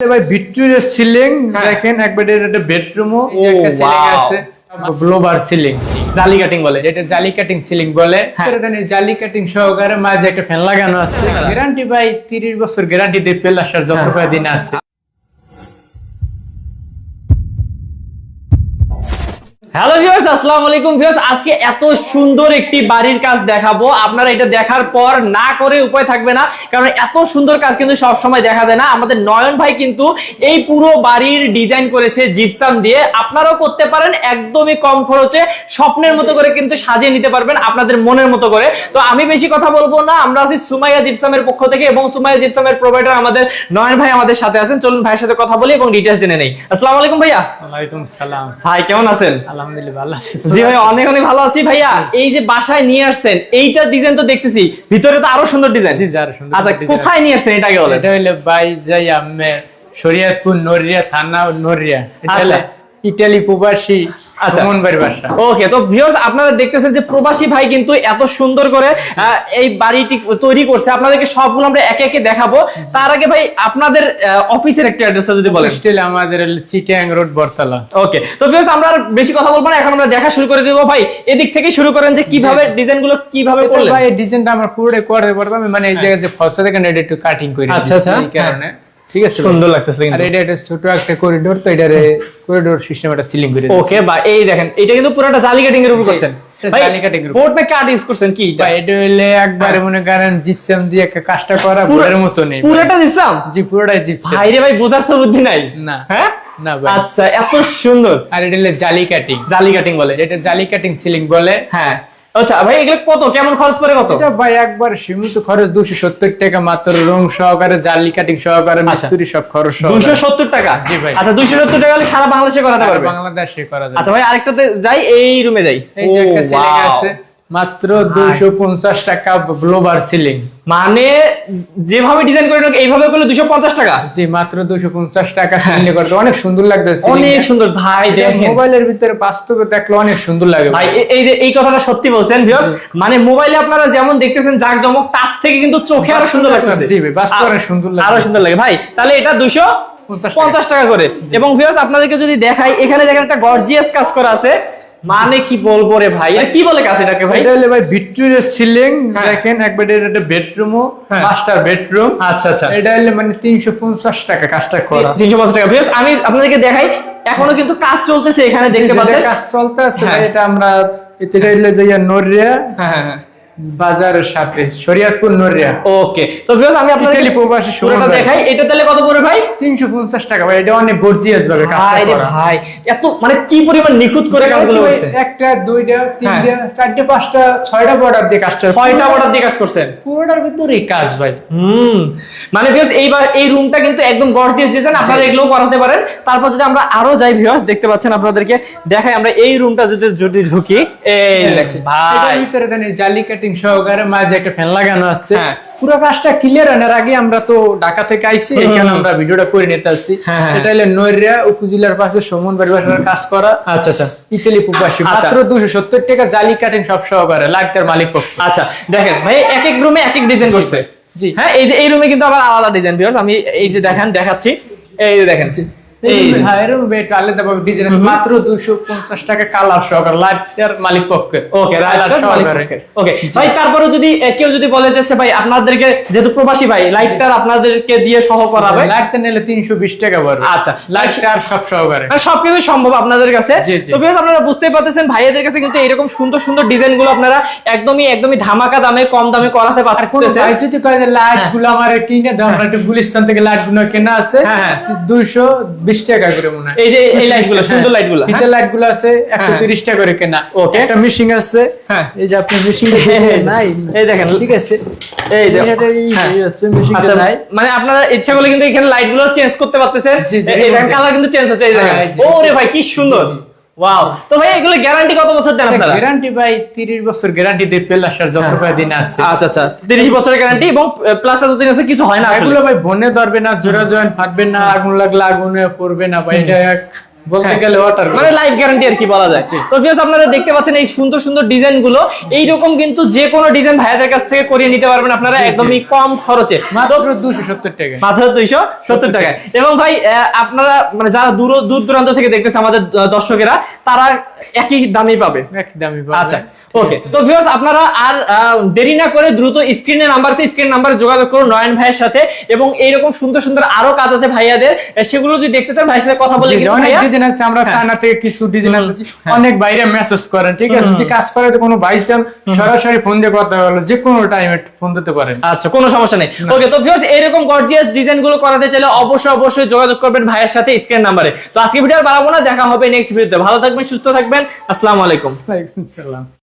ভাই Victoria ceiling হ্যাঁ। দেখেন একবারে একটা বেডরুমও ও, সিলিং আছে। গ্লোবার সিলিং জালি কাটিং বলে যেটা জালি কাটিং সিলিং বলে। হ্যাঁ। এখানে জালি কাটিং সহকারে মাঝে একটা ফ্যান লাগানো আছে। গ্যারান্টি ভাই 30 বছর গ্যারান্টি দিয়ে পেলাসার যত দিন কয়দিন আছে। হ্যালো ভিউয়ার্স আসসালামু আলাইকুম ভিউয়ার্স আজকে এত সুন্দর একটি বাড়ির কাজ দেখাবো। আপনারা এটা দেখার পর না করে উপায় থাকবে না কারণ এত সুন্দর কাজ কিন্তু সব সময় দেখা যায় না। আমাদের নয়ন ভাই কিন্তু এই পুরো বাড়ির ডিজাইন করেছে জিপসাম দিয়ে। আপনারাও করতে পারেন একদমই কম খরচে স্বপ্নের মতো করে কিন্তু সাজিয়ে নিতে পারবেন আপনাদের মনের মতো করে। তো আমি বেশি কথা বলব না আমরা আছি সুমাইয়া জিপসামের পক্ষ থেকে এবং সুমাইয়া জিপসামের প্রোভাইডার আমাদের নয়ন ভাই আমাদের সাথে আছেন। চলুন ভাইয়ের সাথে কথা বলি এবং ডিটেলস জেনে নেই। আসসালামু আলাইকুম ভাইয়া। ওয়ালাইকুম সালাম। ভাই কেমন আছেন? আলহামদুলিল্লাহ ভালো আছি। জি ভাই অনেক অনেক ভালো আছি ভাইয়া। এই যে বাসায় নিয়ে আসছেন এইটা ডিজাইন তো দেখতেছি। ভিতরে তো আরও সুন্দর ডিজাইন জি, আরও সুন্দর আচ্ছা কোথায় নিয়ে আসছেন এটাকে বলেন? এটা হইলে ভাই যাই আমি শরিয়াতপুর নরিয়া থানা নরিয়া এটা আচ্ছা। ইটালি প্রবাসী আচ্ছা। ওকে তো ভিউয়ার্স আপনারা দেখতেছেন যে প্রবাসী ভাই কিন্তু এত সুন্দর করে এই বাড়িটি তৈরি করছে। আপনাদেরকে সবগুলো আমরা একে একে দেখাবো। তার আগে ভাই আপনাদের অফিসের একটা অ্যাড্রেসটা যদি বলেন। স্টিল আমাদের চিটিয়াং রোড বরতলা ওকে তো ভিউয়ার্স আমরা আর বেশি কথা বলব না। এখন আমরা দেখা শুরু করে দিব। ভাই এদিক থেকে শুরু করেন যে কীভাবে ডিজাইনগুলো কীভাবে করলেন? ভাই এই ডিজাইনটা আমরা পুরোটাই করে পারতাম মানে এই জায়গাতে ফসল থেকে এটা একটু কাটিং করে আচ্ছা, আচ্ছা। এই কারণে। ঠিক আছে সুন্দর লাগতেছে আর এটা একটা ছোট একটা করিডোর তো এটারে করিডোর সিস্টেম একটা সিলিং করে ওকে বা এই দেখেন এটা কিন্তু পুরোটা জালি কাটিং এর উপর করছেন। ভাই জালি cutting এর বোর্ড না কাট ইউজ করছেন কি ভাই এটা হইলে একবারে মনে করেন জিপসাম দিয়ে একটা কাজটা করা পুরোর মতো নেই পুরোটা দিছাম জি পুরোটাই জিপসাম ভাই রে ভাই বোঝার তো বুদ্ধি নাই। না। হ্যাঁ? না ভাই। আচ্ছা এত সুন্দর। আর এটা হলে জালি কাটিং জালি কাটিং বলে। যেটা জালি কাটিং সিলিং বলে হ্যাঁ। আচ্ছা ভাই এগুলো কত? কেমন খরচ পড়ে কত? এটা ভাই একবার সীমিত খরচ দুশো সত্তর টাকা মাত্র রং সহকারে জালি কাটিং সহকারে আচ্ছা। মিস্ত্রি সব খরচ সহকারে। দুশো সত্তর টাকা? জি ভাই। আচ্ছা দুশো সত্তর টাকা হলে সারা বাংলাদেশে করাতে পারবে? বাংলাদেশে করা যাবে। আচ্ছা ভাই আরেকটাতে যাই এই রুমে যাই। এই যে একটা সিলিং আছে। মাত্র দুশো পঞ্চাশ টাকা সিলিং। মানে যেভাবে ডিজাইন করে এইভাবে করলে দুশো পঞ্চাশ টাকা? জি মাত্র দুশো পঞ্চাশ টাকা সিলিং করতে। অনেক সুন্দর লাগতেছে অনেক সুন্দর। ভাই দেখেন। মোবাইলের ভিতরে বাস্তবে দেখলে অনেক সুন্দর লাগে। ভাই এই যে এই কথাটা সত্যি বলছেন ভিউয়ার্স মানে মোবাইলে আপনারা যেমন দেখতেছেন জাক জমক তার থেকে কিন্তু চোখে আরও সুন্দর লাগতেছে। জি বাস্তবে আর- সুন্দর লাগতেছে। আরও সুন্দর লাগে। ভাই তাহলে এটা দুশো পঞ্চাশ টাকা। করে। এবং ভিউয়ার্স আপনাদেরকে যদি দেখাই এখানে দেখেন একটা গর্জিয়াস কাজ করা আছে। মানে কি বলব রে ভাই? এটা কি বলে কাছে এটাকে ভাই? এটা হলো ভাই ভিক্টোরিয়ার সিলিং হ্যাঁ। দেখেন একবারে এটা বেডরুমও হ্যাঁ। মাস্টার বেডরুম আচ্ছা আচ্ছা। এটা হলো মানে তিনশো পঞ্চাশ টাকা কাজটা করা। তিনশো পঞ্চাশ টাকা। বেশ আমি আপনাদেরকে দেখাই এখনও কিন্তু কাজ চলতেছে এখানে দেখতে পাচ্ছেন। কাজ চলতেছে হ্যাঁ। ভাই, এটা আমরা এটা হলো যে নরিয়া হ্যাঁ হ্যাঁ হ্যাঁ। বাজারের সাথে শরিয়াতপুর নরিয়া ওকে তো ভিউয়ার্স আমি আপনাদের প্রবাসী দেখাই। এটা তাহলে কত পড়ে ভাই? তিনশো পঞ্চাশ টাকা ভাই এটা অনেক গর্জিয়াস ভাবে কাজটা ভাই করা। ভাই এত মানে কি পরিমাণ নিখুঁত করে কাজগুলো ভাই, একটা দুইটা তিনটা হ্যাঁ। চারটে পাঁচটা ছয়টা বর্ডার দিয়ে কাজটা ছয়টা অর্ডার দিয়ে কাজ করছেন? পুরোটার ভিতরে কাজ ভাই। হুম। মানে ভিউয়ার্স এইবার এই রুমটা কিন্তু একদম গর্জিয়াস ডিজাইন আপনারা এগুলোও করাতে পারেন। তারপর যদি আমরা আরও যাই ভিউয়ার্স দেখতে পাচ্ছেন আপনাদেরকে দেখাই আমরা এই রুমটা যদি যদি ঢুকি। এই ভাই। এটার ভিতরে জালি কাটিং সহকারে মাঝে একটা ফ্যান লাগানো আছে। হ্যাঁ। পুরো কাজটা ক্লিয়ার আনার আগে আমরা তো ঢাকা থেকে আইছি এখানে আমরা ভিডিওটা করে নিতে আসছি। হ্যাঁ, হ্যাঁ। এটা হলো নৈরিয়া উপজেলার পাশে সমন বাড়ি কাজ করা। আচ্ছা আচ্ছা। ইতালি প্রবাসী আচ্ছা। মাত্র দুশো সত্তর টাকা জালি কাটিং সব সহকারে লাইটার মালিক পক্ষ। আচ্ছা দেখেন ভাই এক এক রুমে এক এক ডিজাইন করছে। জি। হ্যাঁ এই যে এই রুমে কিন্তু আবার আলাদা ডিজাইন ভিউয়ার্স আমি এই যে দেখেন দেখাচ্ছি। এই যে দেখেন। এই যে। হ্যাঁ বেট আলাদা ভাবে ডিজাইন মাত্র দুশো পঞ্চাশ টাকা কালার সহকারে লাইটার মালিক পক্ষে। ওকে কালার সহকারে ওকে ভাই তারপরে যদি কেউ যদি বলে যাচ্ছে ভাই আপনাদেরকে যেহেতু প্রবাসী ভাই লাইটটার আপনাদেরকে দিয়ে সহ করাবে লাইটটা নিলে তিনশো বিশ টাকা পড়বে। আচ্ছা। লাইটার সব সহকারে। সবকিছু সম্ভব আপনাদের কাছে? জি, জি। তো viewers, আপনারা বুঝতেই পারতেছেন ভাইয়াদের কাছে কিন্তু এরকম সুন্দর সুন্দর ডিজাইনগুলো আপনারা একদমই একদমই ধামাকা দামে কম দামে করাতে পারতেছেন। ভাই যদি কয় লাইটগুলো আমার কিনে দাও আমরা একটু গুলিস্তান থেকে লাইটগুলো কেনা আছে। হ্যাঁ, হ্যাঁ। দুইশো বিশ টাকা করে মনে হয়। এই যে এই লাইটগুলো সুন্দর লাইটগুলো ফিতে লাইট আছে একশো তিরিশ টাকা করে কেনা। ওকে। একটা মিশিং আছে হ্যাঁ। এই যে আপনি মেশিন নাই। এই দেখেন ঠিক আছে। এই হ্যাঁ। আচ্ছা নাই। মানে আপনারা ইচ্ছা করলে কিন্তু এখানে লাইটগুলো চেঞ্জ করতে পারতেছেন। এই দেখেন কালার কিন্তু চেঞ্জ হচ্ছে এই দেখেন। হ্যাঁ, ওরে ভাই কি সুন্দর। ওয়াও তো ভাই এগুলো গ্যারান্টি কত বছর দেন আপনারা? গ্যারান্টি ভাই তিরিশ বছর গ্যারান্টি দিয়ে যত দিন আছে। আচ্ছা আচ্ছা। 30 বছরের গ্যারান্টি এবং প্লাস্টার যতদিন আছে কিছু হয় না এগুলো ভাই বনে ধরবে না জোড়া জয়েন্ট ফাটবে না আগুন লাগলে আগুনে পড়বে না ভাই এটা এক বলতে গেলে ওয়াটার মানে লাইফ গ্যারান্টি আর কি বলা যায়। তো ভিউয়ার্স আপনারা দেখতে পাচ্ছেন এই সুন্দর সুন্দর ডিজাইনগুলো। এইরকম কিন্তু যে কোনো ডিজাইন ভাইয়াদের কাছ থেকে করিয়ে নিতে পারবেন আপনারা একদমই কম খরচে। মাত্র দুশো সত্তর টাকা। মাত্র দুইশো সত্তর টাকায় এবং ভাই আপনারা মানে যারা দূর দূর দূরান্ত থেকে দেখতেছে আমাদের দর্শকেরা তারা একই দামই পাবে। এক দামি পাবে। আচ্ছা ওকে তো ভিউয়ার্স আপনারা আর দেরি না করে দ্রুত স্ক্রিনে নাম্বার আছে স্ক্রিন নাম্বারে যোগাযোগ করুন নয়ন ভাইয়ের সাথে। এবং এইরকম সুন্দর সুন্দর আরও কাজ আছে ভাইয়াদের। সেগুলো যদি দেখতে চান ভাইয়ের সাথে কথা বলে কিন্তু ভাইয়া- ডিজাইন আছে আমরা সানা থেকে কিছু ডিজাইন আনতেছি অনেক বাইরে মেসেজ করেন ঠিক আছে? যদি কাজ করে তো কোনো ভাই সরাসরি ফোন দিয়ে কথা বলো যে কোনো টাইমে ফোন দিতে পারেন। আচ্ছা কোনো সমস্যা নেই। ওকে তো ভিউয়ার্স এরকম গর্জিয়াস ডিজাইনগুলো করাতে চাইলে অবশ্যই অবশ্যই যোগাযোগ করবেন ভাইয়ের সাথে স্ক্রিন নাম্বারে তো আজকে ভিডিও আর বাড়াবো না দেখা হবে নেক্সট ভিডিওতে ভালো থাকবেন সুস্থ থাকবেন। আসসালামু আলাইকুম। ওয়ালাইকুম আসসালাম।